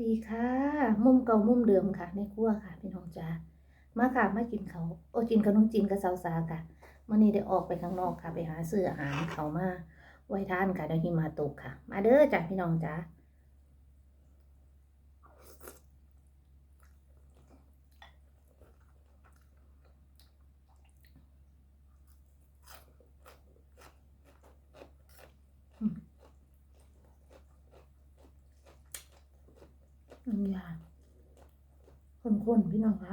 ดีค่ะ มุมเก่ามุมเดิมค่ะในครัวค่ะพี่น้องจ๋ามาค่ะมากินเขาโอ้กินขนมจีนกับสาวสาค่ะมื่อนี้ได้ออกไปข้างนอกค่ะ ไปหาซื้ออาหารเขามาไว้ทานค่ะเดี๋ยวหิมาตกค่ะ มาเด้อจ้ะพี่น้องจ๋าอืม น้ำยาคนๆพี่น้องคะ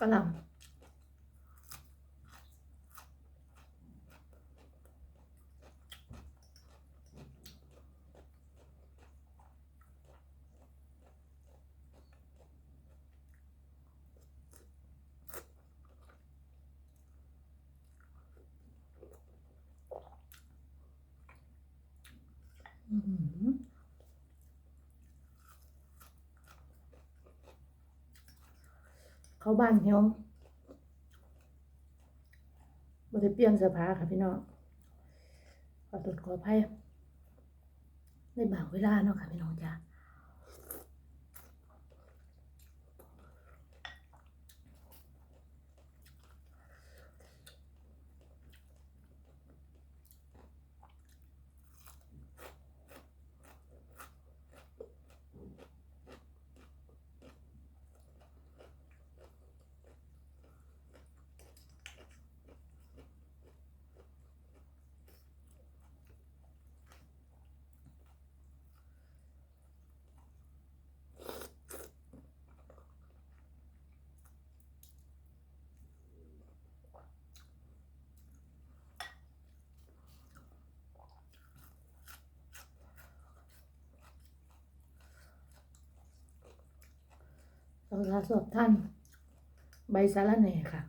กระหล่ำอื้อหือ เข้าบ้านเฮียวบ่ได้เปลี่ยนเสื้อผ้าค่ะพี่น้องขอตรวจขออภัยในบางเวลาเนาะค่ะพี่น้องจ้า สาสอบท่าน ใบสาระแหน่ค่ะ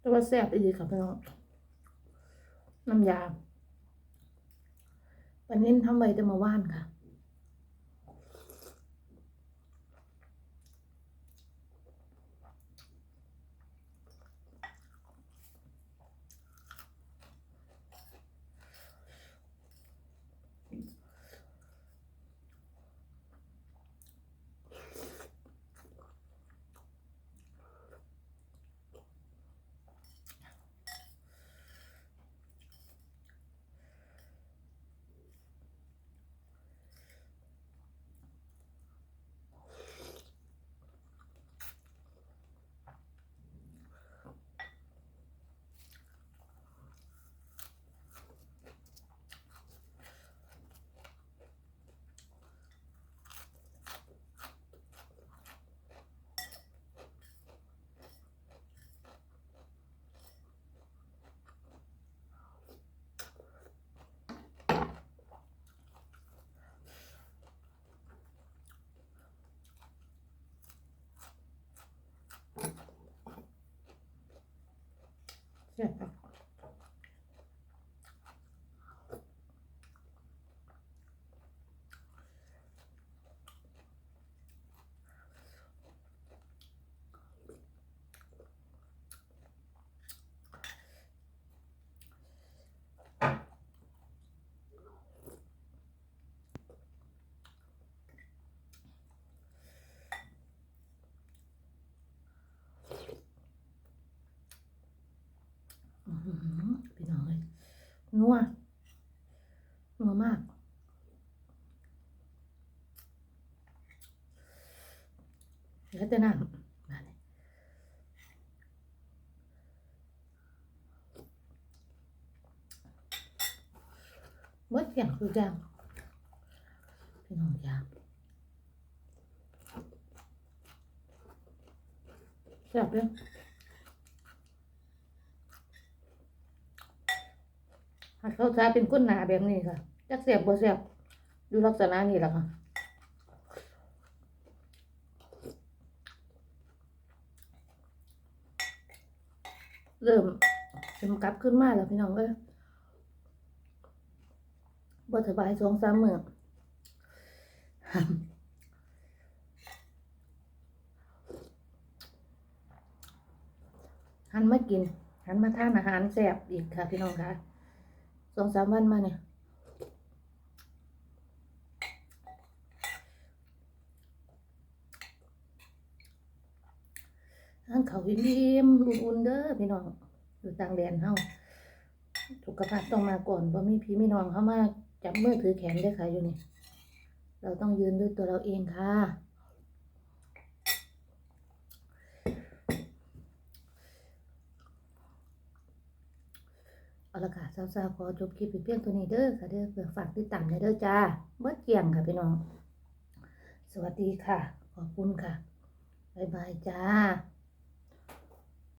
แต่ว่าแซ่บดีกค่ะพี่น้องน้ำยาปันนี้ทำใบแต่มาว่านค่ะ แพี่น้องเลยนัวนัวมากแล้วจะน้ำมาเมื่อเที่ยงคือจังพี่น้องจ้าแซ่บเลย หาก เขาใช้เป็นก้นหนาแบบนี้ค่ะจักเสียบบ่เสียบดูลักษณะนี้แหละค่ะเริ่มเริ่มกลับขึ้นมาแล้วพี่น้องเอ้ยบ่สบายสองสามมือหันมากิน หันมาทานอาหารแซ่บอีกค่ะพี่น้องค่ะ สองสามวันมาเนี่ยทานเขาวิ่มๆอุ่นๆเด้อพี่น้องอยู่ต่างแดนเฮาสุขภาพต้องมาก่อนบ่มีพี่มีน้องเข้ามาจับมือถือแขนได้ค่ะอยู่นี่เราต้องยืนด้วยตัวเราเองค่ะ เอาละค่ะสาวๆขอจบคลิปไปเพียงตัวนี้เด้อค่ะเด้อเพื่อฝากติดตามเด้อจ้าเมื่อเกี่ยงค่ะพี่น้อง สวัสดีค่ะ ขอบคุณค่ะ บ๊ายบายจ้า